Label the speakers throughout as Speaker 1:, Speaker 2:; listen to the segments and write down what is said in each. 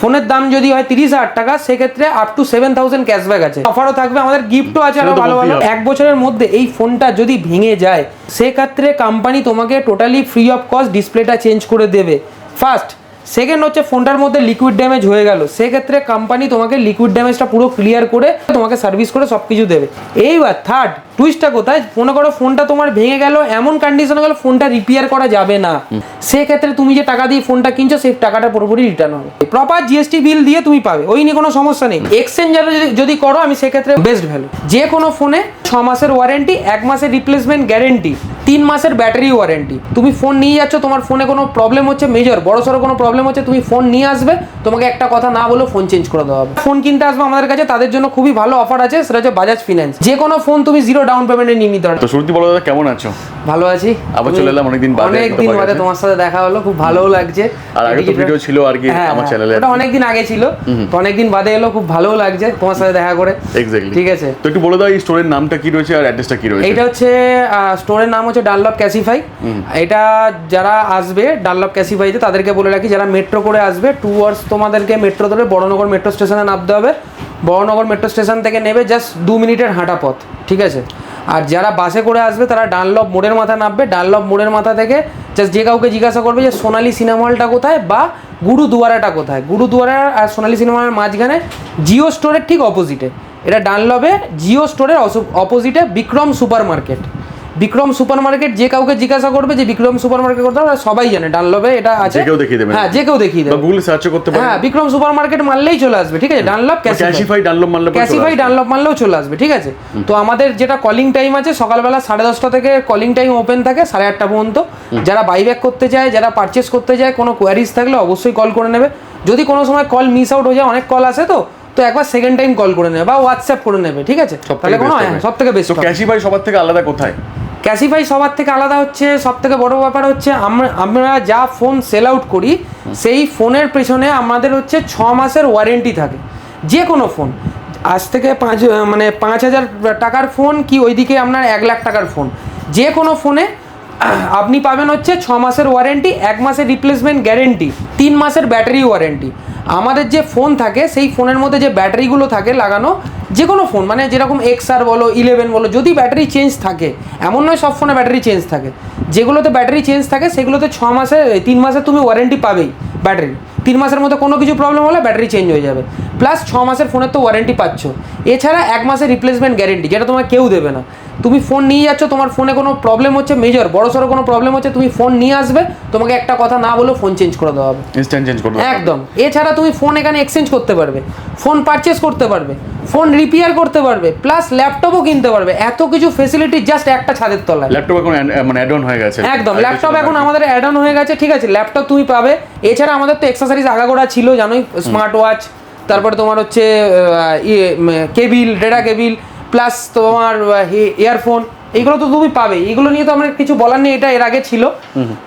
Speaker 1: ফোনের দাম যদি হয় তিরিশ হাজার টাকা সেক্ষেত্রে up to seven thousand cashback আছে। অফারও থাকবে আমাদের গিফটও আছে
Speaker 2: আরও
Speaker 1: ভালো ভালো। এক বছরের মধ্যে এই ফোনটা যদি ভেঙে যায় সেক্ষেত্রে কোম্পানি তোমাকে টোটালি ফ্রি অফ কস্ট ডিসপ্লেটা চেঞ্জ করে দেবে। ফার্স্ট সেকেন্ড হচ্ছে ফোনটার মধ্যে লিকুইড ড্যামেজ হয়ে গেল। সেক্ষেত্রে কোম্পানি তোমাকে লিকুইড ড্যামেজটা পুরো ক্লিয়ার করে তোমাকে সার্ভিস করে সব কিছু দেবে। এইবার থার্ড টুইস্টটা কোথায়? মনে করো ফোনটা তোমার ভেঙে গেল এমন কন্ডিশনে গেল ফোনটা রিপেয়ার করা যাবে না। সেক্ষেত্রে তুমি যে টাকা দিয়ে ফোনটা কিনছো সেই টাকাটা পুরোপুরি রিটার্ন হবে। প্রপার জিএসটি বিল দিয়ে তুমি পাবে ওই নিয়ে কোনো সমস্যা নেই। এক্সচেঞ্জ যদি যদি করো আমি সেক্ষেত্রে বেস্ট ভ্যালু যে কোনো ফোনে ছ মাসের ওয়ারেন্টি এক মাসের রিপ্লেসমেন্ট গ্যারেন্টি তিন মাসের ব্যাটারি ওয়ারেন্টি। তুমি ফোন নিয়ে যাচ্ছ তোমার ফোনে কোনো প্রবলেম হচ্ছে মেজর বড় সড়ো কোনো প্রবলেম হচ্ছে তুমি ফোন নিয়ে আসবে তোমাকে একটা কথা না বলে ফোন চেঞ্জ করে দেওয়া হবে। ফোন কিনতে আসবে আমাদের কাছে তাদের জন্য খুবই ভালো অফার আছে সেটা হচ্ছে বাজাজ ফিনান্স যে কোনো ফোন তুমি জিরো ডাউন পেমেন্টে নিয়ে নিতে পারো।
Speaker 2: তো শুরুতে বলো দাদা কেমন আছো?
Speaker 1: ভালো আছি।
Speaker 2: আবার চলে এলাম অনেকদিন বাদে
Speaker 1: অনেকদিন বাদে। তোমার সাথে দেখা হলো খুব ভালোও লাগছে।
Speaker 2: আর আগে তো ভিডিও ছিল আর কি
Speaker 1: হ্যাঁ,
Speaker 2: আমার চ্যানেলে
Speaker 1: ওটা অনেকদিন আগে ছিল। তো অনেকদিন বাদে এলো খুব ভালোও লাগছে তোমার সাথে দেখা করে।
Speaker 2: এক্স্যাক্টলি
Speaker 1: ঠিক আছে।
Speaker 2: তো একটু বলে দাও এই স্টোরের নামটা কি রয়েছে আর অ্যাড্রেসটা কি রয়েছে?
Speaker 1: এইটা হচ্ছে স্টোরের নাম হচ্ছে ডানলপ ক্যাসিফাই এটা যারা আসবে ডানলপ ক্যাসিফাইতে তাদেরকে বলে রাখি যারা মেট্রো করে আসবে টু আওয়ার্স তোমাদেরকে মেট্রো ধরে বড়নগর মেট্রো স্টেশনে নামতে হবে। বড়নগর মেট্রো স্টেশন থেকে নেবে জাস্ট দু মিনিটের হাঁটা পথ ঠিক আছে? আর যারা বাসে করে আসবে তারা ডানলপ মোড়ের মাথা নামবে। ডানলপ মোড়ের মাথা থেকে জাস্ট যে কাউকে জিজ্ঞাসা করবে যে সোনালী সিনেমা হলটা কোথায় বা গুরুদুয়ারাটা কোথায়। গুরুদুয়ারা আর সোনালী সিনেমা হলের মাঝখানে জিও স্টোরের ঠিক অপোজিটে এটা ডানলবে জিও স্টোরের অপোজিটে Bikram super market Bikram super market যে কাউকে জিজ্ঞাসা করবে যে বিক্রম সুপার মার্কেট কোথায় ওরা সবাই জানে ডানলবে এটা আছে।
Speaker 2: যে কেউ দেখিয়ে দেবে।
Speaker 1: হ্যাঁ যে কেউ দেখিয়ে দেবে।
Speaker 2: গুগল সার্চ করতে পারো।
Speaker 1: হ্যাঁ বিক্রম সুপার মার্কেট মারলেই চলে আসবে ঠিক আছে? ডানলপ
Speaker 2: ক্যাশিফাই ডানলপ
Speaker 1: ক্যাসিফাই
Speaker 2: আসবে।
Speaker 1: ডানলপ মারলেও চলে আসবে ঠিক আছে? তো আমাদের যেটা কলিং টাইম আছে সকালবেলা সাড়ে দশটা থেকে কলিং টাইম ওপেন থাকে সাড়ে আটটা পর্যন্ত। যারা বাইব্যাক করতে চায় যারা পারচেস করতে চায় কোনো কোয়ারিজ থাকলে অবশ্যই কল করে নেবে। যদি কোনো সময় কল মিস আউট হয়ে যায় অনেক কল আসে তো তো একবার সেকেন্ড টাইম কল করে নেবে বা হোয়াটসঅ্যাপ করে নেবে ঠিক আছে?
Speaker 2: সব
Speaker 1: তাহলে কোনো সব থেকে বেশি
Speaker 2: তো ক্যাশিফাই সবার থেকে আলাদা কোথায়?
Speaker 1: ক্যাসিফাই সবার থেকে আলাদা হচ্ছে সব থেকে বড় ব্যাপার হচ্ছে আমরা আমরা যা ফোন সেল আউট করি, সেই ফোনের পেছনে আমাদের হচ্ছে ছ মাসের ওয়ারেন্টি থাকে। যে কোনো ফোন আজ থেকে পাঁচ মানে পাঁচ হাজার টাকার ফোন কি ওইদিকে আপনার এক লাখ টাকার ফোন যে কোনো ফোনে আপনি পাবেন হচ্ছে ছ মাসের ওয়ারেন্টি এক মাসের রিপ্লেসমেন্ট গ্যারেন্টি তিন মাসের ব্যাটারি ওয়ারেন্টি আমাদের যে ফোন থাকে, সেই ফোনের মধ্যে যে ব্যাটারিগুলো থাকে লাগানো যে কোনো ফোন মানে যেরকম এক্স আর বলো ইলেভেন বলো, যদি ব্যাটারি চেঞ্জ থাকে, এমন নয় সব ফোনে ব্যাটারি চেঞ্জ থাকে, যেগুলোতে ব্যাটারি চেঞ্জ থাকে, সেগুলোতে ছ মাসে তিন মাসে তুমি ওয়ারেন্টি পাবেই ব্যাটারি তিন মাসের মধ্যে কোনো কিছু প্রবলেম হলে ব্যাটারি চেঞ্জ হয়ে যাবে। প্লাস ছ মাসের ফোনের তো ওয়ারেন্টি পাচ্ছ। এছাড়া এক মাসের রিপ্লেসমেন্ট গ্যারেন্টি যেটা তোমার কেউ দেবে না। তুমি ফোন নিয়ে যাচ্ছ তোমার ফোনে কোনো প্রবলেম হচ্ছে মেজর বড় সড়ো কোনো প্রবলেম হচ্ছে তুমি ফোন নিয়ে আসবে তোমাকে একটা কথা না বলেও ফোন চেঞ্জ করে দেওয়া হবে।
Speaker 2: ইনস্ট্যান্ট চেঞ্জ
Speaker 1: একদম। এছাড়া তুমি ফোন এখানে এক্সচেঞ্জ করতে পারবে। ফোন পারচেস করতে পারবে। ফোন রিপেয়ার করতে পারবে। প্লাস ল্যাপটপও কিনতে পারবে। এত কিছু ফেসিলিটি জাস্ট একটা ছাদের তলায়।
Speaker 2: ল্যাপটপ এখন মানে অ্যাড অন হয়ে গেছে।
Speaker 1: একদম। ল্যাপটপ এখন আমাদের অ্যাড অন হয়ে গেছে ঠিক আছে? ল্যাপটপ তুমি পাবে। এছাড়া আমাদের তো এক্সেসরিজ আগাগোড়া ছিল জানোই স্মার্ট ওয়াচ তারপরে তোমার হচ্ছে ইয়ে কেবিল ডেটা কেবিল প্লাস তোমার ইয়ারফোন এইগুলো তো তুমি পাবে এইগুলো নিয়ে তো আমার কিছু বলার নেই এটা এর আগে ছিল।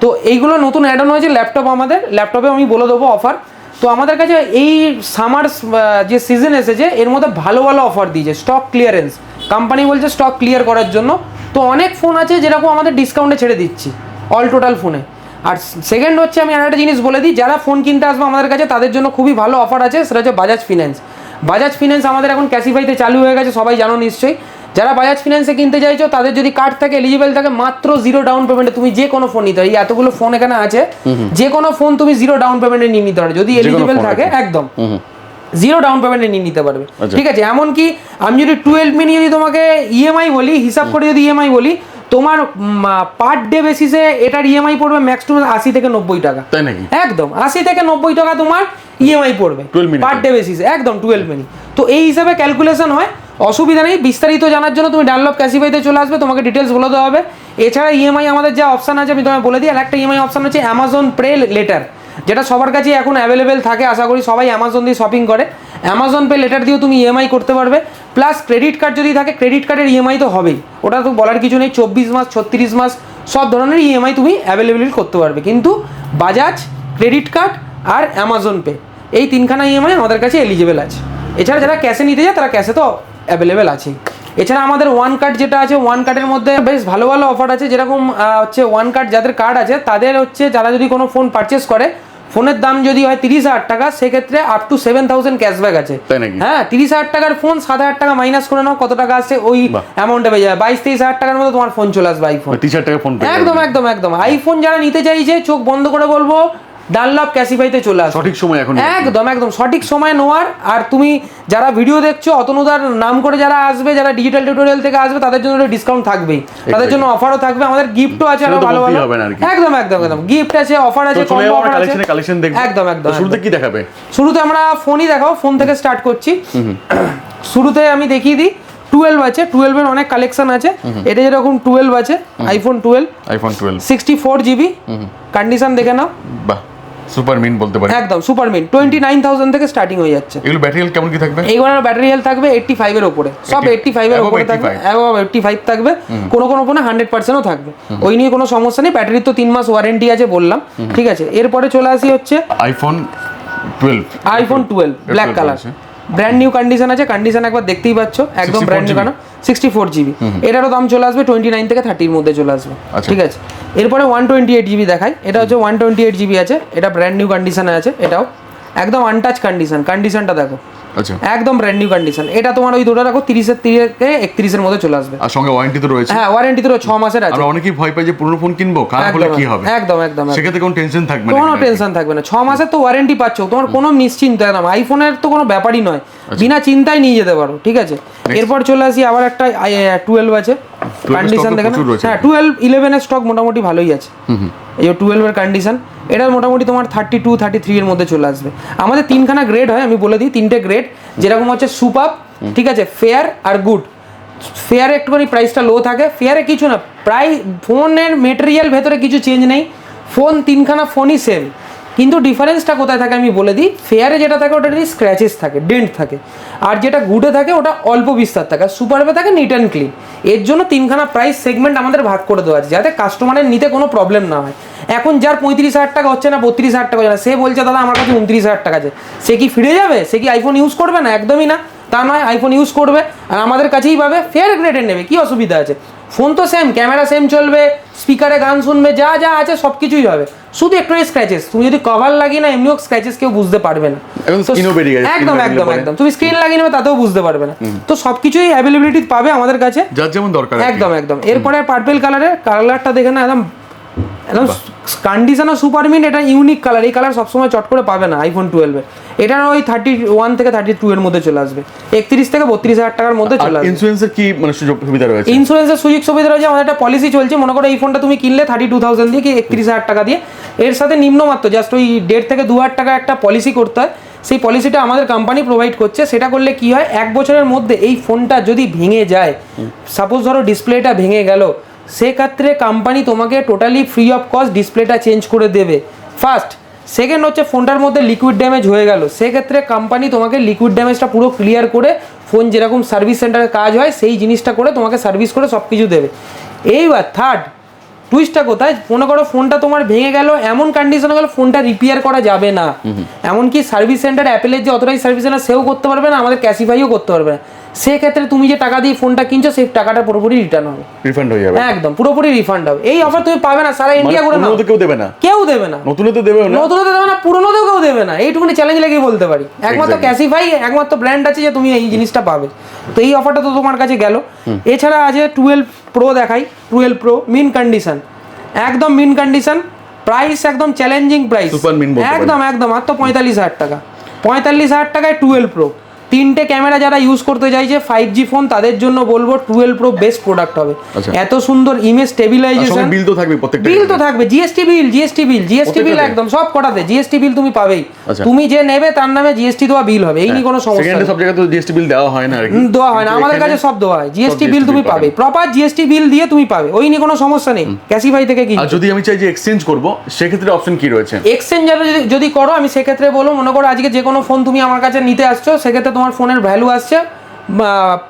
Speaker 1: তো এইগুলো নতুন অ্যাড অন হয়েছে ল্যাপটপ আমাদের। ল্যাপটপে আমি বলে দেবো অফার তো আমাদের কাছে এই সামার যে সিজন এসেছে এর মধ্যে ভালো ভালো অফার দিয়েছে স্টক ক্লিয়ারেন্স কোম্পানি বলছে স্টক ক্লিয়ার করার জন্য। তো অনেক ফোন আছে যেরকম আমাদের ডিসকাউন্টে ছেড়ে দিচ্ছি অল টোটাল ফোনে আর সেকেন্ড হচ্ছে আমি আর একটা জিনিস বলে দিই যারা ফোন কিনতে আসবে আমাদের কাছে তাদের জন্য খুবই ভালো অফার আছে সেটা হচ্ছে বাজাজ ফিন্যান্স বাজাজ ফিন্যান্স আমাদের এখন ক্যাসিফাইতে চালু হয়ে গেছে সবাই জানো নিশ্চয়ই। যারা বাজাজ ফিন্যান্সে কিনতে চাইছো তাদের যদি কার্ড থাকে এলিজিবল থাকে মাত্র জিরো ডাউন পেমেন্টে তুমি যে কোনো ফোন নিতে পারো। এই এতগুলো ফোন এখানে আছে। যে কোনো ফোন তুমি জিরো ডাউন পেমেন্টে নিয়ে নিতে পারো। যদি এলিজিবল থাকে একদম। জিরো ডাউন পেমেন্টে নিয়ে নিতে পারবে।
Speaker 2: আচ্ছা।
Speaker 1: ঠিক আছে এমনকি আমি যদি টুয়েলভ মিনি যদি তোমাকে ইএমআই বলি হিসাব করে যদি ইএমআই বলি তোমার পার ডে বেসিসে এটার ইএমআই পড়বে ম্যাক্স টু আশি থেকে নব্বই টাকা।
Speaker 2: তাই নাকি?
Speaker 1: একদম আশি থেকে নব্বই টাকা তোমার ইএমআই পড়বে পার ডে বেসিসে একদম টুয়েলভ মিনিট তো এই হিসাবে ক্যালকুলেশন হয়। অসুবিধা নেই বিস্তারিত জানার জন্য তুমি ডানলপ ক্যাসিফাইতে চলে আসবে তোমাকে ডিটেলস বলে দেওয়া হবে। এছাড়া ইএমআই আমাদের যা অপশান আছে আমি তোমায় বলে দিই আর একটা ইএমআই অপশান হচ্ছে অ্যামাজন প্রে লেটার যেটা সবার কাছে এখন অ্যাভেলেবেল থাকে আশা করি সবাই অ্যামাজন দিয়ে শপিং করে। অ্যামাজন পে লেটার দিয়েও তুমি ইএমআই করতে পারবে। প্লাস ক্রেডিট কার্ড যদি থাকে ক্রেডিট কার্ডের ইএমআই তো হবেই। ওটা তো বলার কিছু নেই, চব্বিশ মাস, ছত্রিশ মাস, সব ধরনের ইএমআই তুমি অ্যাভেলেবেল করতে পারবে। কিন্তু বাজাজ ক্রেডিট কার্ড আর অ্যামাজন পে এই তিনখানা ইএমআই আমাদের কাছে এলিজিবল আছে। এছাড়া যারা ক্যাশে নিতে যায় তারা ক্যাশে তো অ্যাভেলেবেল আছে এছাড়া আমাদের ওয়ান কার্ড যেটা আছে ওয়ান কার্ডের মধ্যে বেশ ভালো ভালো অফার আছে। যেরকম হচ্ছে ওয়ান কার্ড যাদের কার্ড আছে, তাদের হচ্ছে যারা যদি কোনো ফোন পারচেস করে ফোনের দাম যদি হয় তিরিশ হাজার টাকা সেক্ষেত্রে up to seven thousand cashback আছে। হ্যাঁ তিরিশ হাজার টাকার ফোন সাত হাজার টাকা মাইনাস করে নাও কত টাকা আছে ওই অ্যামাউন্টে পেয়ে যাবে। বাইশ তেইশ হাজার টাকার মতো তোমার ফোন চলে আসবে আইফোন
Speaker 2: তিরিশ হাজার টাকা ফোন
Speaker 1: একদম একদম একদম। আইফোন যারা নিতে চাইছে চোখ বন্ধ করে বলব ডানলপ ক্যাসিফাইতে চলে আসবে।
Speaker 2: সঠিক সময় এখন
Speaker 1: একদম একদম। সঠিক সময় নেওয়ার আর তুমি যারা ভিডিও দেখছ অতনুদার নাম করে যারা আসবে যারা ডিজিটাল টিউটোরিয়াল থেকে আসবে তাদের জন্য ডিসকাউন্ট থাকবেই। তাদের জন্য অফারও থাকবে আমাদের গিফটও আছে
Speaker 2: আরও
Speaker 1: ভালো ভালো। একদম একদম একদম। গিফট আছে অফার আছে কম্বো অফার আছে।
Speaker 2: কালেকশনে কালেকশন দেখব।
Speaker 1: একদম একদম
Speaker 2: শুরুতে কি দেখাবে?
Speaker 1: শুরুতে আমরা ফোনই দেখাও ফোন থেকে স্টার্ট করছি। শুরুতে আমি দেখিয়ে দিই টুয়েলভ আছে টুয়েলভের অনেক কালেকশন আছে। এটা যেরকম টুয়েলভ আছে iPhone twelve
Speaker 2: iPhone twelve
Speaker 1: sixty four GB condition দেখে নাও।
Speaker 2: সুপার মিন বলতে পারি।
Speaker 1: একদম super mint. Twenty nine thousand থেকে স্টার্টিং হয়ে যাচ্ছে।
Speaker 2: এগুলো ব্যাটারি হেলথ কেমন কি থাকবে?
Speaker 1: এইগুলোর ব্যাটারি হেলথ থাকবে এইটটি ফাইভের ওপরে সব
Speaker 2: 80
Speaker 1: এইটটি ফাইভের
Speaker 2: above
Speaker 1: ওপরে থাকবে।
Speaker 2: 85
Speaker 1: এইটটি ফাইভ থাকবে। কোনো কোনো ফোনে হান্ড্রেড পার্সেন্টও থাকবে। ওই নিয়ে কোনো সমস্যা নেই। ব্যাটারির তো তিন মাস ওয়ারেন্টি আছে বললাম। ঠিক আছে। এরপরে চলে আসি হচ্ছে
Speaker 2: iPhone twelve
Speaker 1: iPhone twelve black colour. Brand new condition আছে কন্ডিশন একবার দেখতেই পাচ্ছ একদম ব্র্যান্ড নিউ কেন সিক্সটি ফোর জিবি এটারও দাম চলে আসবে টোয়েন্টি নাইন থেকে থার্টির মধ্যে চলে আসবে
Speaker 2: আচ্ছা।
Speaker 1: ঠিক আছে? এরপরে ওয়ান টোয়েন্টি এইট জিবি দেখাই এটা হচ্ছে ওয়ান টোয়েন্টি এইট জিবি আছে এটা ব্র্যান্ড নিউ কন্ডিশনে আছে এটাও। একদম আনটাচ কন্ডিশন কন্ডিশনটা দেখো। একদম ব্র্যান্ড নিউ কন্ডিশন এটা তোমার ওই দুটো রাখো তিরিশের থেকে একত্রিশের মধ্যে চলে আসবে।
Speaker 2: আর সঙ্গে ওয়ারেন্টি তো রয়েছে।
Speaker 1: হ্যাঁ ওয়ারেন্টি তো ছ মাসের আছে।
Speaker 2: আমরা অনেকেই ভয় পাই যে পুরনো ফোন কিনবো খারাপ হলে কি হবে?
Speaker 1: একদম একদম।
Speaker 2: সেক্ষেত্রে কোনো টেনশন থাকবে না
Speaker 1: কোনো টেনশন থাকবে না। ছ মাসের তো ওয়ারেন্টি পাচ্ছ তোমার কোনো নিশ্চিন্ত একদম আইফোনের তো কোনো ব্যাপারই নয়। বিনা চিন্তায় নিয়ে যেতে পারো ঠিক আছে? এরপর চলে আসি আবার একটা টুয়েলভ আছে।
Speaker 2: 12
Speaker 1: কন্ডিশন দেখেন? হ্যাঁ টুয়েলভ ইলেভেনের স্টক মোটামুটি ভালোই আছে। এই টুয়েলভের কন্ডিশন এটা মোটামুটি তোমার থার্টি টু থার্টি থ্রি এর মধ্যে চলে আসবে। আমাদের তিনখানা গ্রেড হয় আমি বলে দিই তিনটে গ্রেড যেরকম হচ্ছে সুপার ঠিক আছে ফেয়ার আর গুড ফেয়ারে একটুখানি প্রাইসটা লো থাকে ফেয়ারে কিছু না প্রায় ফোনের মেটেরিয়াল ভেতরে কিছু চেঞ্জ নেই ফোন তিনখানা ফোনই সেম কিন্তু ডিফারেন্সটা কোথায় থাকে আমি বলে দিই। ফেয়ারে যেটা থাকে, ওটা যদি স্ক্র্যাচেস থাকে ডেন্ট থাকে। আর যেটা গুডে থাকে, ওটা অল্প বিস্তার থাকে। আর সুপারবে থাকে নিট অ্যান্ড ক্লিন এর জন্য তিনখানা প্রাইস সেগমেন্ট আমাদের ভাগ করে দেওয়া আছে, যাতে কাস্টমারের নিতে কোনো প্রবলেম না হয়। এখন যার পঁয়ত্রিশ হাজার টাকা হচ্ছে না, বত্রিশ হাজার টাকা হচ্ছে না, সে বলছে, দাদা, আমার কাছে উনত্রিশ হাজার টাকা আছে। সে কি ফিরে যাবে? সে কি আইফোন ইউজ করবে? না, একদমই না। তা নয় আইফোন ইউজ করবে। আর আমাদের কাছেই পাবে। ফেয়ার গ্রেডের নেবে। কি অসুবিধা আছে? ফোন তো সেম ক্যামেরা সেম চলবে স্পিকারে গান শুনবে যা যা আছে সব কিছুই হবে। শুধু একটু স্ক্র্যাচেস তুমি যদি কভার লাগিয়ে না এমনিও স্ক্র্যাচেস কেউ বুঝতে পারবে না। একদম একদম একদম। তুমি স্ক্রিন লাগিয়ে নেবে তাতেও বুঝতে পারবে না। তো সব কিছুই অ্যাভেলেবিলিটি পাবে আমাদের কাছে।
Speaker 2: যার যেমন দরকার
Speaker 1: একদম একদম। এরপরে পার্পেল কালারের কালারটা দেখে না একদম একদম কন্ডিশন সুপার মিন এটা ইউনিক কালার এই কালার সবসময় চট করে পাবে না আইফোন টুয়েলভে এটা ওই থার্টি ওয়ান থেকে থার্টি টু এর মধ্যে চলে আসবে। একত্রিশ থেকে বত্রিশ হাজার টাকার মধ্যে চলে আসবে।
Speaker 2: ইন্স্যুরেন্সের কি মানে সুযোগ সুবিধা রয়েছে?
Speaker 1: ইন্স্যুরেন্সের সুযোগ সুবিধা রয়েছে আমাদের একটা পলিসি চলছে। মনে করো এই ফোনটা তুমি কিনলে থার্টি টু থাউজেন্ড দিয়ে কি একত্রিশ হাজার টাকা দিয়ে। এর সাথে নিম্নমাত্র জাস্ট ওই দেড় থেকে দু হাজার টাকা একটা পলিসি করতে হয়। সেই পলিসিটা আমাদের কোম্পানি প্রোভাইড করছে। সেটা করলে কি হয় এক বছরের মধ্যে এই ফোনটা যদি ভেঙে যায় সাপোজ ধরো ডিসপ্লেটা ভেঙে গেল সেক্ষেত্রে কোম্পানি তোমাকে টোটালি ফ্রি অফ কস্ট ডিসপ্লেটা চেঞ্জ করে দেবে। ফার্স্ট সেকেন্ড হচ্ছে ফোনটার মধ্যে লিকুইড ড্যামেজ হয়ে গেল। সেক্ষেত্রে কোম্পানি তোমাকে লিকুইড ড্যামেজটা পুরো ক্লিয়ার করে ফোন যেরকম সার্ভিস সেন্টারে কাজ হয় সেই জিনিসটা করে তোমাকে সার্ভিস করে সব কিছু দেবে। এইবার থার্ড টুইস্টটা কোথায়? মনে করো ফোনটা তোমার ভেঙে গেল এমন কন্ডিশনে গেল ফোনটা রিপেয়ার করা যাবে না। এমনকি সার্ভিস সেন্টার অ্যাপেলের যে অথরাইজ সার্ভিস সেন্টার সেও করতে পারবে না আমাদের ক্যাসিফাইও করতে পারবে না। সেক্ষেত্রে তুমি যে টাকা দিয়ে ফোনটা কিনছো সেই টাকাটা পুরোপুরি রিটার্ন হবে।
Speaker 2: রিফান্ড হয়ে যাবে।
Speaker 1: একদম পুরোপুরি রিফান্ড হবে। এই অফার তুমি পাবে না সারা
Speaker 2: মানে
Speaker 1: ইন্ডিয়া করে নাও।
Speaker 2: পুরনো তো কেউ দেবে না?
Speaker 1: কেউ দেবে না।
Speaker 2: নতুনও তো দেবে না?
Speaker 1: নতুনতে দেবে না পুরোনোতেও কেউ দেবে না। এইটুকুনি চ্যালেঞ্জ লেগেই বলতে পারি। একমাত্র ক্যাসিফাই একমাত্র ব্র্যান্ড আছে যে তুমি এই জিনিসটা পাবে। তো এই অফারটা তো তোমার কাছে গেল। এছাড়া আছে টুয়েলভ প্রো দেখাই টুয়েলভ প্রো মিন কন্ডিশন একদম মিন কন্ডিশন প্রাইস একদম চ্যালেঞ্জিং প্রাইস একদম একদম মাত্র পঁয়তাল্লিশ হাজার টাকা। পঁয়তাল্লিশ হাজার টাকায় টুয়েলভ প্রো তিনটে ক্যামেরা যারা ইউজ করতে চাইছে ফাইভ জি ফোন তাদের জন্য বলব টুয়েলভ প্রো বেস্ট প্রোডাক্ট হবে।
Speaker 2: আচ্ছা।
Speaker 1: এত সুন্দর ইমেজ স্টেবিলাইজেশন
Speaker 2: বিল তো থাকবে প্রত্যেকটা
Speaker 1: বিল তো থাকবে GST bill GST bill GST bill একদম সব কটাতে। জিএসটি বিল তুমি পাবেই।
Speaker 2: আচ্ছা।
Speaker 1: তুমি যে নেবে তার নামে জিএসটি দেওয়া বিল হবে এই নিয়ে কোনো সমস্যা নেই।
Speaker 2: সব জায়গায় তো জিএসটি বিল দেওয়া হয় না
Speaker 1: দেওয়া হয় না। আমাদের কাছে সব দেওয়া হয়। জিএসটি বিল তুমি পাবে। প্রপার জিএসটি বিল দিয়ে তুমি পাবে। ওই নিয়ে কোনো সমস্যা নেই। ক্যাসিফাই থেকে কি
Speaker 2: যদি আমি চাই যে এক্সচেঞ্জ করব সেক্ষেত্রে অপশন কি রয়েছে?
Speaker 1: এক্সচেঞ্জ যদি যদি করো আমি সেক্ষেত্রে বলব মনে করো আজকে যে কোনো ফোন তুমি আমার কাছে নিতে আসছো সেক্ষেত্রে তোমার ফোনের ভ্যালু আসছে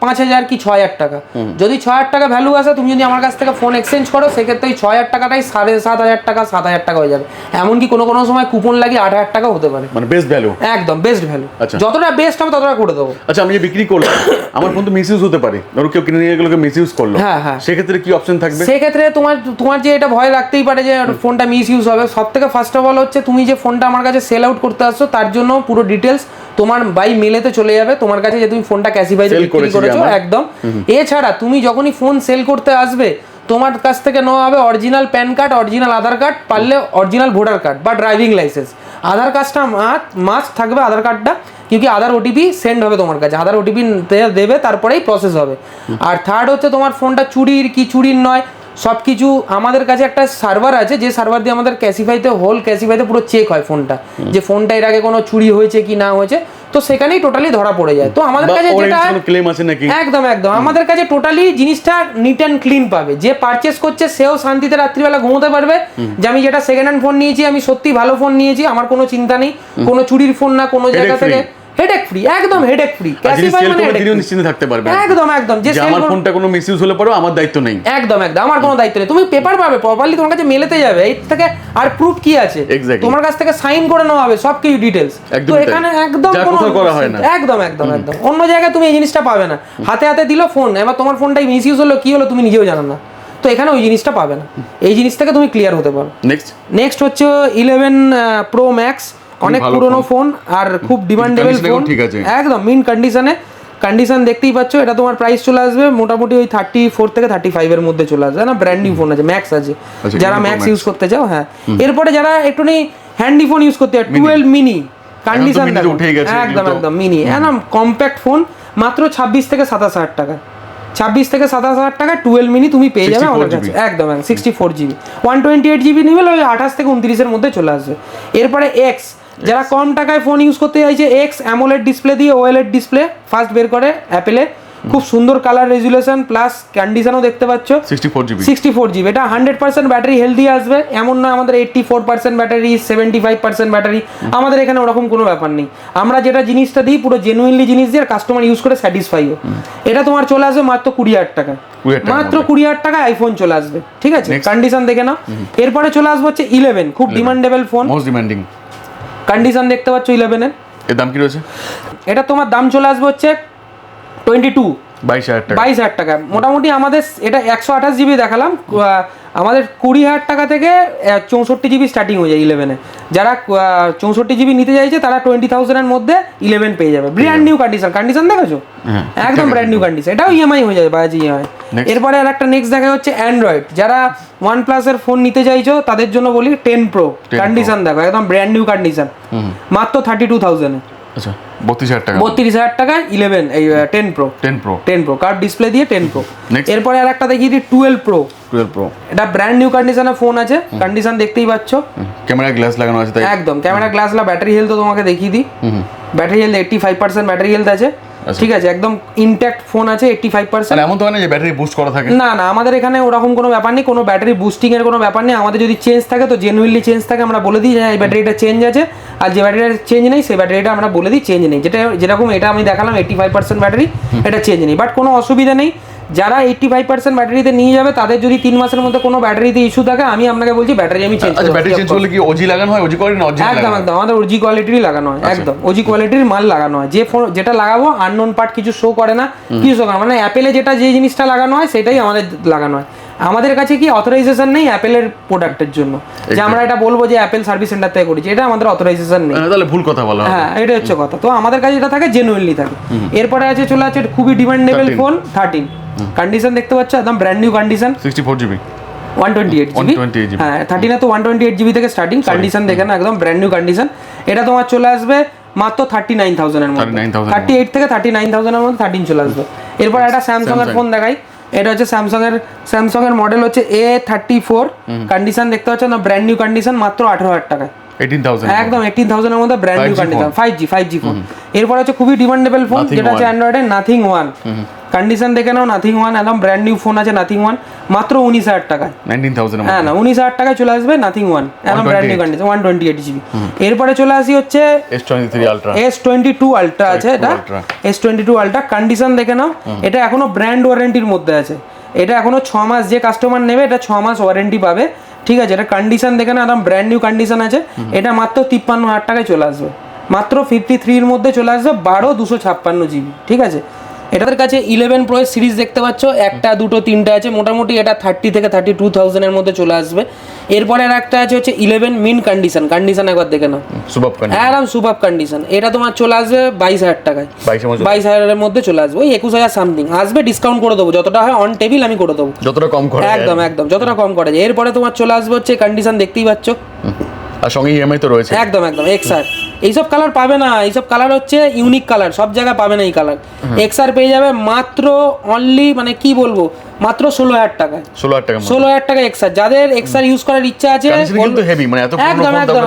Speaker 1: পাঁচ হাজার কি ছ হাজার টাকা। যদি ছ হাজার টাকা ভ্যালু আসে তুমি যদি আমার কাছ থেকে ফোন এক্সচেঞ্জ করো সেক্ষেত্রে ওই ছ হাজার টাকাটাই সাড়ে সাত হাজার টাকা সাত হাজার টাকা হয়ে যাবে। এমনকি কোনো কোনো সময় কুপন লাগিয়ে আট হাজার টাকা হতে পারে।
Speaker 2: মানে বেস্ট ভ্যালু
Speaker 1: একদম বেস্ট ভ্যালু
Speaker 2: আচ্ছা।
Speaker 1: যতটা বেস্ট হবে ততটা করে দেবো।
Speaker 2: আচ্ছা আমি যে বিক্রি করলাম আমার ফোন তো মিস ইউজ হতে পারে। ধরো কেউ কিনে নিয়ে গেলো মিস ইউজ করল।
Speaker 1: হ্যাঁ, হ্যাঁ।
Speaker 2: সেক্ষেত্রে কি অপশন থাকবে?
Speaker 1: সেক্ষেত্রে তোমার তোমার যে এটা ভয় লাগতেই পারে যে ফোনটা মিস ইউজ হবে। সব থেকে ফার্স্ট অফ অল হচ্ছে তুমি যে ফোনটা আমার কাছে সেল আউট করতে আসছো তার জন্য পুরো ডিটেলস তোমার বাই মেলেতে চলে যাবে তোমার কাছে যে তুমি ফোনটা ক্যাসিফাইতে বিক্রি
Speaker 2: করেছ
Speaker 1: একদম। এছাড়া তুমি যখনই ফোন সেল করতে আসবে তোমার কাছ থেকে নেওয়া হবে original PAN card original Aadhaar card পারলে অরিজিনাল ভোটার কার্ড বা ড্রাইভিং লাইসেন্স আধার কার্ডটা মাস্ট থাকবে আধার কার্ডটা কিউকি আধার ওটিপি সেন্ড হবে তোমার কাছে। আধার ওটিপি দেবে তারপরেই প্রসেস হবে। আর থার্ড হচ্ছে তোমার ফোনটা চুরির কি চুরির নয় সব কিছু আমাদের কাছে একটা সার্ভার আছে যে সার্ভার দিয়ে আমাদের ক্যাসিফাইতে হোল ক্যাসিফাইতে পুরো চেক হয় ফোনটা যে ফোনটা এর আগে কোনো চুরি হয়েছে কি না হয়েছে তো সেখানেই টোটালি ধরা পড়ে যায়। তো আমাদের কাছে যেটা
Speaker 2: ক্লেম আছে নাকি?
Speaker 1: একদম একদম। আমাদের কাছে টোটালি জিনিসটা নিট অ্যান্ড ক্লিন পাবে। যে পারচেস করছে সেও শান্তিতে রাত্রিবেলা ঘুমোতে পারবে। যে আমি যেটা সেকেন্ড হ্যান্ড ফোন নিয়েছি আমি সত্যি ভালো ফোন নিয়েছি আমার কোনো চিন্তা নেই। কোনো চুরির ফোন না কোনো জায়গা থেকে হেডেক ফ্রি একদম হেডেক ফ্রি মানে
Speaker 2: তিনিও নিশ্চিন্তে থাকতে পারবেন
Speaker 1: একদম একদম যে
Speaker 2: আমার ফোনটা কোনো হলে পরেও আমার দায়িত্ব নেই।
Speaker 1: একদম একদম আমার কোনো দায়িত্ব নেই। তুমি পেপার পাবে প্রপারলি তোমার কাছে মেলেতে যাবে। এই থেকে আর প্রুফ কি আছে? তোমার কাছ থেকে সাইন করে নেওয়া হবে সব কিছু তো এখানে একদম কোনো
Speaker 2: করা হয় না।
Speaker 1: একদম একদম একদম। অন্য জায়গায় তুমি এই জিনিসটা পাবে না। হাতে হাতে দিল ফোন এবার তোমার ফোনটাই মিস ইউজ হলো কি হলো তুমি নিজেও জানো না। তো এখানে ওই জিনিসটা পাবে না। এই জিনিস থেকে তুমি ক্লিয়ার হতে পারো।
Speaker 2: নেক্সট
Speaker 1: নেক্সট হচ্ছে ইলেভেন প্রো ম্যাক্স অনেক পুরনো ফোন আর খুব ডিমান্ডেবল ফোন
Speaker 2: ঠিক আছে।
Speaker 1: একদম মিন কন্ডিশনে কন্ডিশন দেখতেই পাচ্ছ এটা তোমার প্রাইস চলে আসবে মোটামুটি ওই থার্টি ফোর থেকে থার্টি ফাইভের মধ্যে চলে আসবে। না ব্র্যান্ড নিউ ফোন আছে ম্যাক্স আছে।
Speaker 2: আচ্ছা,
Speaker 1: যারা ম্যাক্স ইউজ করতে চাও হ্যাঁ। এরপরে যারা একটুখানি হ্যান্ডি ফোন ইউজ করতে চাও টুয়েলভ মিনি কন্ডিশন একদম একদম মিনি একদম কম্প্যাক্ট ফোন মাত্র ছাব্বিশ থেকে সাতাশ হাজার টাকা। ছাব্বিশ থেকে সাতাশ হাজার টাকা টুয়েলভ মিনি তুমি পেয়ে যাবে
Speaker 2: 64
Speaker 1: আমাদের কাছে একদম একদম sixty four GB one twenty eight GB নিবে ওই আঠাশ থেকে উনত্রিশের মধ্যে চলে আসবে। এরপরে এক্স যারা কম টাকায় ফোন ইউজ করতে চাইছে এক্স অ্যামোলেড ডিসপ্লে দিয়ে ওএলএড ডিসপ্লে ফার্স্ট বের করে অ্যাপেলে খুব সুন্দর কালার রেজুলেশন প্লাস কন্ডিশনও দেখতে পাচ্ছ।
Speaker 2: সিক্সটি ফোর জিবি
Speaker 1: এটা হান্ড্রেড পার্সেন্ট ব্যাটারি হেলদি আসবে। এমন না আমাদের eighty four percent battery seventy five percent battery আমাদের এখানে ওরকম কোনো ব্যাপার নেই। আমরা যেটা জিনিসটা দিই পুরো জেনুইনলি জিনিস দিয়ে কাস্টমার ইউজ করে স্যাটিসফাই এটা তোমার চলে আসবে মাত্র কুড়ি হাজার টাকা। মাত্র। কুড়ি হাজার টাকা আইফোন চলে আসবে। ঠিক আছে. কন্ডিশন দেখে নাও। এরপরে চলে আসবে হচ্ছে ইলেভেন খুব demandable phone
Speaker 2: most demanding
Speaker 1: condition দেখতে পাচ্ছ ইলেভেনের
Speaker 2: এর। দাম কি রয়েছে?
Speaker 1: এটা তোমার দাম চলে আসবে হচ্ছে টোয়েন্টি টু
Speaker 2: বাইশ হাজার টাকা।
Speaker 1: বাইশ হাজার টাকা। মোটামুটি আমাদের এটা একশো আঠাশ জিবি দেখালাম। আমাদের কুড়ি হাজার টাকা থেকে চৌষট্টি জিবি স্টার্টিং হয়ে যায় ইলেভেনে যারা চৌষট্টি জিবি নিতে চাইছে তারা টোয়েন্টি থাউজেন্ডের মধ্যে ইলেভেন পেয়ে যাবে। ব্র্যান্ড নিউ কন্ডিশন কন্ডিশন দেখেছ?
Speaker 2: হ্যাঁ,
Speaker 1: একদম ব্র্যান্ড নিউ কন্ডিশন এটাও ইএমআই হয়ে যাবে বাজাজ ইএমআই
Speaker 2: Next.
Speaker 1: এরপরে আর একটা নেক্সট দেখা হচ্ছে অ্যান্ড্রয়েড যারা ওয়ান প্লাসের ফোন নিতে চাইছো তাদের জন্য বলি টেন প্রো
Speaker 2: 10
Speaker 1: কন্ডিশন দেখো একদম ব্র্যান্ড নিউ কন্ডিশন মাত্র থার্টি টু থাউজেন্ডে
Speaker 2: আচ্ছা। বত্রিশ হাজার টাকা।
Speaker 1: বত্রিশ হাজার টাকায় ইলেভেন এই ten pro
Speaker 2: ten pro
Speaker 1: ten pro curve display দিয়ে টেন প্রো এরপরে আর একটা দেখিয়ে দিই টুয়েলভ প্রো
Speaker 2: টুয়েলভ প্রো
Speaker 1: এটা ব্র্যান্ড নিউ কন্ডিশনের ফোন আছে কন্ডিশন দেখতেই পাচ্ছ।
Speaker 2: ক্যামেরা গ্লাস লাগানো আছে
Speaker 1: একদম ক্যামেরা গ্লাসলা ব্যাটারি হেলথ তোমাকে দেখিয়ে দিই। Battery health eighty five percent battery health আছে। ঠিক আছে একদম ইনট্যাক্ট ফোন আছে এইট্টি ফাইভ পার্সেন্ট
Speaker 2: মানে এমন তো মানে না যে ব্যাটারি বুস্ট করা থাকে?
Speaker 1: না না আমাদের এখানে ওরকম কোনো ব্যাপার নেই কোনো ব্যাটারি বুস্টিং এর কোনো ব্যাপার নেই আমাদের যদি চেঞ্জ থাকে তো জেনুইনলি চেঞ্জ থাকে আমরা বলে দিই যে হ্যাঁ, এই ব্যাটারিটা চেঞ্জ আছে আর যে ব্যাটারিটা চেঞ্জ নেই সেই ব্যাটারিটা আমরা বলে দিই চেঞ্জ নেই। যেটা যেরকম এটা আমি দেখালাম এইট্টি ফাইভ পার্সেন্ট ব্যাটারি এটা চেঞ্জ নেই। বাট কোনো অসুবিধা নেই যারা এইট্টি ফাইভ পার্সেন্ট ব্যাটারিতে নিয়ে যাবে তাদের যদি তিন মাসের মধ্যে কোনো ব্যাটারিতে ইস্যু থাকে আমি আপনাকে বলছি ব্যাটারি আমি চেঞ্জ
Speaker 2: আচ্ছা ব্যাটারি চেঞ্জ করলে কি ওজি লাগানো হয়? ওজি অরিজিনাল
Speaker 1: একদম একদম আমাদের ওজি কোয়ালিটিরই লাগানো হয় একদম। ওজি কোয়ালিটির মাল লাগানো হয়। যে ফোন যেটা লাগাবো আননোন পার্ট কিছু শো করে না কিছু শো করে মানে অ্যাপেলে যেটা যে জিনিসটা লাগানো হয় সেটাই আমাদের লাগানো হয়। আমাদের কাছে কি অথরাইজেশন নেই অ্যাপেলের প্রোডাক্টের জন্য? যে আমরা এটা বলব যে অ্যাপেল সার্ভিস সেন্টার থেকে করেছি এটা আমাদের অথরাইজেশন নেই।
Speaker 2: তাহলে ভুল কথা বলা
Speaker 1: হ্যাঁ এটা হচ্ছে কথা। তো আমাদের কাছে এটা থাকে জেনুইনলি থাকে। এরপরে আছে চলে আছে খুবই ডিমান্ডেবল ফোন থার্টিন কন্ডিশন দেখতে পাচ্ছ? একদম brand new condition
Speaker 2: sixty four GB
Speaker 1: one twenty eight GB
Speaker 2: 128 GB
Speaker 1: হ্যাঁ থার্টিনে তো ওয়ান টোয়েন্টি এইট জিবি থেকে স্টার্টিং কন্ডিশন দেখে না একদম ব্র্যান্ড নিউ কন্ডিশন এটা তোমার চলে আসবে মাত্র থার্টি নাইন থাউজেন্ডের মধ্যে।
Speaker 2: 39,000
Speaker 1: থার্টি এইট থেকে থার্টি নাইন থাউজেন্ডের মধ্যে থার্টিন চলে আসবে। এরপর একটা স্যামসাং এর ফোন দেখাই। এটা হচ্ছে স্যামসাং এর স্যামসাং এর মডেল হচ্ছে এ থার্টি ফোর কন্ডিশন দেখতে পাচ্ছ? না ব্র্যান্ড নিউ কন্ডিশন মাত্র আঠারো হাজার টাকায় একদম এইটিন থাউজেন্ডের মধ্যে brand new
Speaker 2: 5G
Speaker 1: condition. Five G five G phone এরপর হচ্ছে খুবই ডিমান্ডেবল ফোন যেটা হচ্ছে। অ্যান্ড্রয়েডের নাথিং ওয়ান কন্ডিশন দেখে নাও নাথিং ওয়ান একদম ব্র্যান্ড নিউ ফোন আছে নাথিং ওয়ান মাত্র উনিশ হাজার টাকায়।
Speaker 2: নাইনটিন থাউজেন্ড
Speaker 1: হ্যাঁ না উনিশ হাজার টাকায় চলে আসবে নাথিং ওয়ান একদম brand new condition one twenty eight GB এরপরে চলে আসি হচ্ছে
Speaker 2: S twenty three ultra
Speaker 1: S twenty two ultra আছে এটা। S twenty two ultra condition দেখে নাও এটা এখনও ব্র্যান্ড ওয়ারেন্টির মধ্যে আছে। এটা এখনও ছ মাস যে কাস্টমার নেবে এটা ছ মাস ওয়ারেন্টি পাবে। ঠিক আছে এটা কন্ডিশন দেখে না একদম ব্র্যান্ড নিউ কন্ডিশন আছে। এটা মাত্র তিপ্পান্ন হাজার টাকায় চলে আসবে। মাত্র ফিফটি থ্রির মধ্যে চলে আসবে বারো দুশো ছাপ্পান্ন জিবি ঠিক আছে? এটাদের কাছে ইলেভেন প্রো সিরিজ দেখতে পাচ্ছ একটা দুটো তিনটা আছে মোটামুটি এটা থার্টি থেকে থার্টি টু থাউজেন্ডের মধ্যে চলে আসবে। এরপরে আর একটা আছে হচ্ছে ইলেভেন মিন কন্ডিশন কন্ডিশন একবার দেখে নাও।
Speaker 2: কান্ড
Speaker 1: একদম সুপার কন্ডিশন এটা তোমার চলে আসবে বাইশ হাজার টাকায়।
Speaker 2: বাইশ
Speaker 1: হাজারের মধ্যে চলে আসবে ওই একুশ হাজার সামথিং আসবে ডিসকাউন্ট করে দেবো। যতটা হয় অন টেবিল আমি করে দেবো।
Speaker 2: যতটা কম করে।
Speaker 1: একদম একদম যতটা কম করা যায়। এরপরে তোমার চলে আসবে হচ্ছে কন্ডিশন দেখতেই পাচ্ছ।
Speaker 2: আর সঙ্গে ইএমআই তো রয়েছে।
Speaker 1: একদম একদম এক্সআর এইসব কালার পাবে না এইসব কালার হচ্ছে ইউনিক কালার সব জায়গায় পাবে না এই কালার এক্সআর পেয়ে যাবে মাত্র অনলি মানে কি বলব মাত্র ষোলো হাজার টাকা
Speaker 2: ষোলো হাজার টাকা
Speaker 1: ষোলো হাজার টাকা এক্সআর যাদের এক্সআর ইউজ করার ইচ্ছা আছে
Speaker 2: কিন্তু মানে এত
Speaker 1: একদম একদম।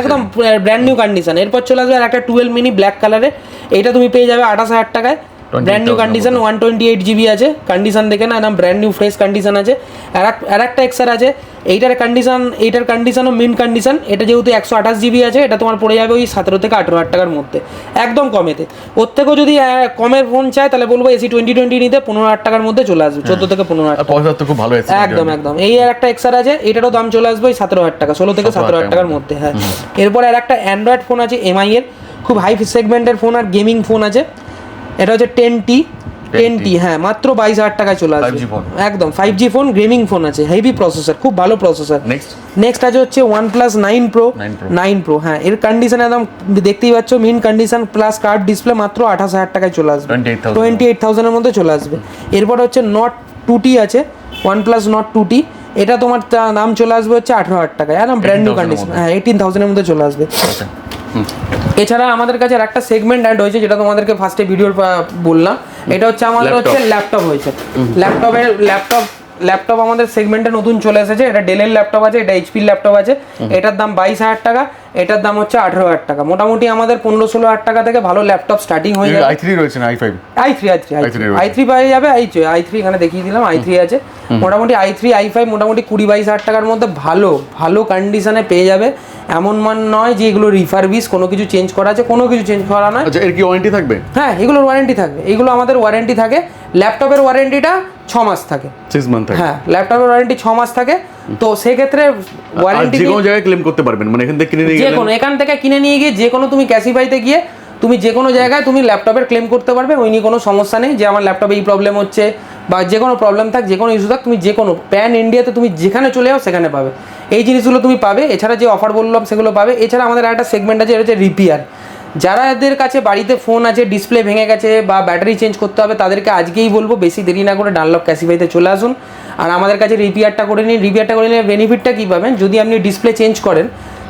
Speaker 1: একদম। ব্র্যান্ড নিউ কন্ডিশন এরপর চলে আসবে একটা টুয়েলভ মিনি ব্ল্যাক কালারে এইটা তুমি পেয়ে যাবে আঠাশ হাজার টাকায়। Brand new condition one twenty eight GB আছে। কন্ডিশন দেখে না ব্র্যান্ড নিউ ফ্রেশ কন্ডিশন আছে। আর একটা এক্সার আছে। এইটার কন্ডিশন এইটার কন্ডিশনও মিন কন্ডিশন এটা যেহেতু একশো আঠাশ জিবি আছে এটা তোমার পড়ে যাবে ওই সতেরো থেকে আঠেরো হাজার টাকার মধ্যে। একদম কমেতে। ওর থেকেও যদি কমের ফোন চায় তাহলে বলব এসি টোয়েন্টি টোয়েন্টি নিতে পনেরো হাজার টাকার মধ্যে চলে আসবে চোদ্দ থেকে পনেরো হাজার
Speaker 2: তো খুব ভালো
Speaker 1: একদম একদম। এই আর একটা এক্সার আছে এটারও দাম চলে আসবে ওই সতেরো হাজার টাকা ষোলো থেকে সতেরো হাজার টাকার মধ্যে হ্যাঁ। এরপরে আর একটা অ্যান্ড্রয়েড ফোন আছে এমআই এর খুব হাই সেগমেন্টের ফোন আর গেমিং ফোন আছে। এটা হচ্ছে টেন টি টেন টি হ্যাঁ মাত্র বাইশ হাজার টাকায় চলে আসবে। একদম five G phone gaming phone আছে হেভি প্রসেসর খুব ভালো প্রসেসর
Speaker 2: নেক্সট
Speaker 1: আছে হচ্ছে one plus nine pro nine pro হ্যাঁ এর কন্ডিশন একদম দেখতেই পাচ্ছ mint condition plus curved display মাত্র আঠাশ হাজার টাকায় চলে আসবে। টোয়েন্টি এইট থাউজেন্ডের মধ্যে চলে আসবে। এরপর হচ্ছে নট টু টি আছে one plus Nord two T এটা তোমার দাম চলে আসবে হচ্ছে আঠারো হাজার টাকায় একদম ব্র্যান্ড নিউ কন্ডিশন হ্যাঁ এইটিন থাউজেন্ডের মধ্যে চলে আসবে। এছাড়া আমাদের কাছে একটা সেগমেন্ট অ্যাড হয়েছে যেটা তোমাদেরকে ফার্স্টে ভিডিওর বললাম। এটা হচ্ছে আমাদের হচ্ছে ল্যাপটপ হয়েছে। ল্যাপটপের ল্যাপটপ ল্যাপটপ আমাদের সেগমেন্টে নতুন চলে এসেছে। এটা ডেলের ল্যাপটপ আছে এটা এইচপির ল্যাপটপ আছে। এটার দাম বাইশ হাজার টাকা এটার দাম হচ্ছে আঠেরো হাজার টাকা। মোটামুটি আমাদের পনেরো ষোলো হাজার টাকা থেকে ভালো ল্যাপটপ স্টার্টিং হয়ে যাবে।
Speaker 2: আই থ্রি রয়েছে I five
Speaker 1: I three I three I three
Speaker 2: i3 রয়েছে।
Speaker 1: আই থ্রি পাওয়া যাবে আই আই থ্রি এখানে দেখিয়ে দিলাম আই থ্রি আছে। মোটামুটি আই থ্রি আই ফাইভ মোটামুটি কুড়ি বাইশ হাজার টাকার মধ্যে ভালো ভালো কন্ডিশনে পেয়ে যাবে। এমন মান নয় যে এগুলো রিফারবিস কোনো কিছু চেঞ্জ করা আছে কোনো কিছু চেঞ্জ করা নয়।
Speaker 2: আচ্ছা এর কি ওয়ারেন্টি থাকবে?
Speaker 1: হ্যাঁ এগুলোর ওয়ারেন্টি থাকবে। এগুলো আমাদের ওয়ারেন্টি থাকে। ল্যাপটপের ওয়ারেন্টিটা ছ মাস থাকে।
Speaker 2: সিক্স মান্থ থাকে।
Speaker 1: হ্যাঁ ল্যাপটপের ওয়ারেন্টি ছ মাস থাকে। তো সেক্ষেত্রে ওয়ারেন্টি
Speaker 2: যে কোনো জায়গায় ক্লেম করতে পারবেন। মানে এখান থেকে কিনে নিয়ে
Speaker 1: যে কোনো এখান থেকে কিনে নিয়ে গিয়ে যে কোনো তুমি ক্যাসিফাইতে গিয়ে তুমি যে কোনো জায়গায় তুমি ল্যাপটপের ক্লেম করতে পারবে। ওই নিয়ে কোনো সমস্যা নেই যে আমার ল্যাপটপে এই প্রবলেম হচ্ছে বা যে কোনো প্রবলেম থাক যে কোনো ইস্যু থাক তুমি যে কোনো প্যান ইন্ডিয়াতে তুমি যেখানে চলে যাও সেখানে পাবে। এই জিনিসগুলো তুমি পাবে, এছাড়া যে অফার বললাম সেগুলো পাবে, এছাড়া আমাদের একটা সেগমেন্ট আছে, এটা হচ্ছে রিপেয়ার যারা এদের কাছে বাড়িতে ফোন আছে ডিসপ্লে ভেঙে গেছে বা ব্যাটারি চেঞ্জ করতে হবে, তাদেরকে আজকেই বলব, বেশি দেরি না করে ডানলপ ক্যাসিফাইতে চলে আসুন। আর আমাদের কাছে রিপেয়ারটা করে নিন। রিপেয়ারটা করে নিলে বেনিফিটটা কী পাবেন? যদি আপনি ডিসপ্লে চেঞ্জ করেন,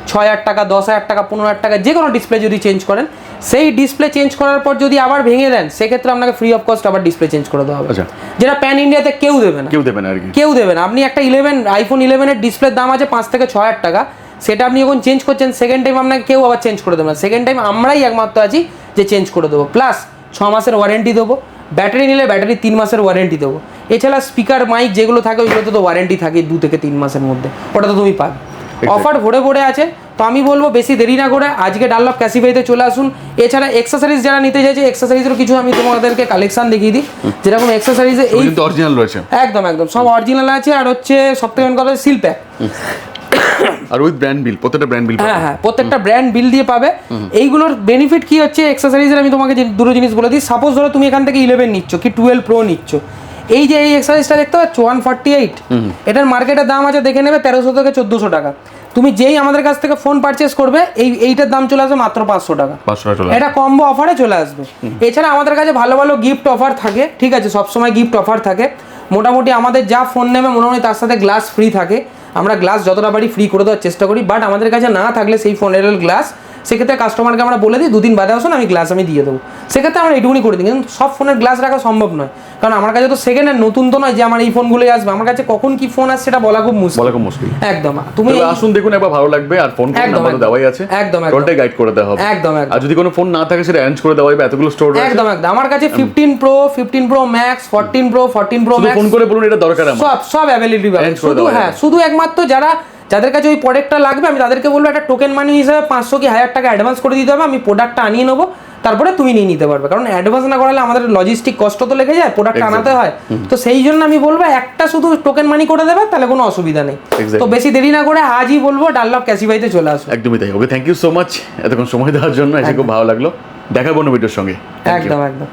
Speaker 1: ছয় হাজার টাকা, দশ হাজার টাকা, পনেরো হাজার টাকা যে কোনো ডিসপ্লে যদি চেঞ্জ করেন সেই ডিসপ্লে চেঞ্জ করার পর যদি আবার ভেঙে দেন সেক্ষেত্রে আপনাকে ফ্রি অফ কস্ট আবার ডিসপ্লে চেঞ্জ করে দেওয়া হবে।
Speaker 2: আচ্ছা।
Speaker 1: যেটা প্যান ইন্ডিয়াতে কেউ দেবে না।
Speaker 2: কেউ দেবে না আর কি।
Speaker 1: কেউ দেবে না। আপনি একটা ইলেভেন আইফোন ইলেভেনের ডিসপ্লের দাম আছে পাঁচ থেকে ছ হাজার টাকা। সেটা আপনি যখন চেঞ্জ করছেন সেকেন্ড টাইম আপনাকে কেউ আবার চেঞ্জ করে দেবে না। সেকেন্ড টাইম আমরাই একমাত্র আছি যে চেঞ্জ করে দেবো। প্লাস ছ মাসের ওয়ারেন্টি দেবো। ব্যাটারি নিলে ব্যাটারি তিন মাসের ওয়ারেন্টি দেবো। এছাড়া স্পিকার মাইক যেগুলো থাকে ওইগুলোতে তো ওয়ারেন্টি থাকে দু থেকে তিন মাসের মধ্যে। ওটা তো তুমি পাবে। অফার ভরে ভরে আছে তো আমি বলব বেশি দেরি না করে আজকে ডানলপ ক্যাসিফাইতে চলে আসুন। এছাড়া এক্সেসরিজ যারা নিতে চাইছে এক্সেসরিজেরও কিছু আমি তোমাদেরকে কালেকশন দেখিয়ে দিই। যেরকম এক্সেসরিজে এই
Speaker 2: অরিজিনাল রয়েছে।
Speaker 1: একদম একদম। সব অরিজিনাল আছে আর হচ্ছে সব থেকে মেন কথা সিল প্যাক
Speaker 2: আর উইথ ব্র্যান্ড বিল প্রত্যেকটা ব্র্যান্ড বিল
Speaker 1: হ্যাঁ হ্যাঁ প্রত্যেকটা ব্র্যান্ড বিল দিয়ে পাবে। এইগুলোর বেনিফিট কি হচ্ছে এক্সারসাইজের আমি তোমাকে দুটো জিনিস বলে দিই সাপোজ ধরো তুমি এখান থেকে ইলেভেন নিচ্ছ কি টুয়েলভ প্রো নিচ্ছ। এই যে এই এক্সারসাইজটা দেখতে পাচ্ছ ওয়ান ফর্টি এইট এটার মার্কেটের দাম আছে দেখে নেবে তেরোশো থেকে চোদ্দোশো টাকা। তুমি যেই আমাদের কাছ থেকে ফোন পারচেস করবে এই এইটার দাম চলে আসবে মাত্র পাঁচশো টাকা। এটা কম্বো অফারে চলে আসবে। এছাড়া আমাদের কাছে ভালো ভালো গিফট অফার থাকে ঠিক আছে সবসময় গিফট অফার থাকে। মোটামুটি আমাদের যা ফোন নেবে মোটামুটি তার সাথে গ্লাস ফ্রি থাকে। আমরা গ্লাস যতটা পারি ফ্রি করে দেওয়ার চেষ্টা করি বাট আমাদের কাছে না থাকলে সেই ফোনের গ্লাস সেক্ষেত্রে কাস্টমারকে আমরা বলে দিই দুদিন বাদে আসুন আমি গ্লাস আমি দিয়ে দেবো। সেক্ষেত্রে আমরা এইটুকুনি করে দিই কিন্তু সব ফোনের গ্লাস রাখা সম্ভব নয়। কারণ আমার কাছে তো সেকেন্ড হ্যান্ড নতুন তো নয় যে আমার এই ফোনগুলোই আসবে। আমার কাছে কখন কি ফোন আসছে সেটা বলা খুব মুশকিল।
Speaker 2: বলা খুব মুশকিল।
Speaker 1: একদম। তুমি
Speaker 2: আসুন দেখুন একবার ভালো লাগবে আর ফোন নাম্বার। দেওয়াই আছে।
Speaker 1: একদম, একদম।
Speaker 2: গাইড করে দেওয়া হবে।
Speaker 1: একদম, একদম।
Speaker 2: আর যদি কোনো ফোন না থাকে সেটা অ্যারেঞ্জ করে দেওয়া হবে এতগুলো স্টোর
Speaker 1: একদম একদম। আমার কাছে fifteen pro fifteen pro max fourteen pro fourteen pro max
Speaker 2: phone করে বলুন এটা দরকার আমার।
Speaker 1: সব সব অ্যাভেলেবল শুধু হ্যাঁ শুধু একমাত্র যারা যাদের কাছে ওই প্রোডাক্টটা লাগবে আমি তাদেরকে বলব একটা টোকেন মানি হিসাবে পাঁচশো কি হাজার টাকা অ্যাডভান্স করে দিতে হবে আমি প্রোডাক্টটা আনিয়ে নেব তারপরে তুমি নিয়ে নিতে পারবে। কারণ অ্যাডভান্স না করালে আমাদের লজিস্টিক কষ্ট তো লেগে যায় প্রোডাক্ট আনাতে হয়। তো সেই জন্য আমি বলব একটা শুধু টোকেন মানি করে দেবে তাহলে কোনো অসুবিধা নেই। তো বেশি দেরি না করে আজই বলব ডাল্লভ ক্যাসিফাইতে চলে আসো।
Speaker 2: একদমই তাই। Okay thank you so much এতক্ষণ সময় দেওয়ার জন্য এসে খুব ভালো লাগল। দেখাবো অন্য ভিডিওর সঙ্গে।
Speaker 1: একদম একদম।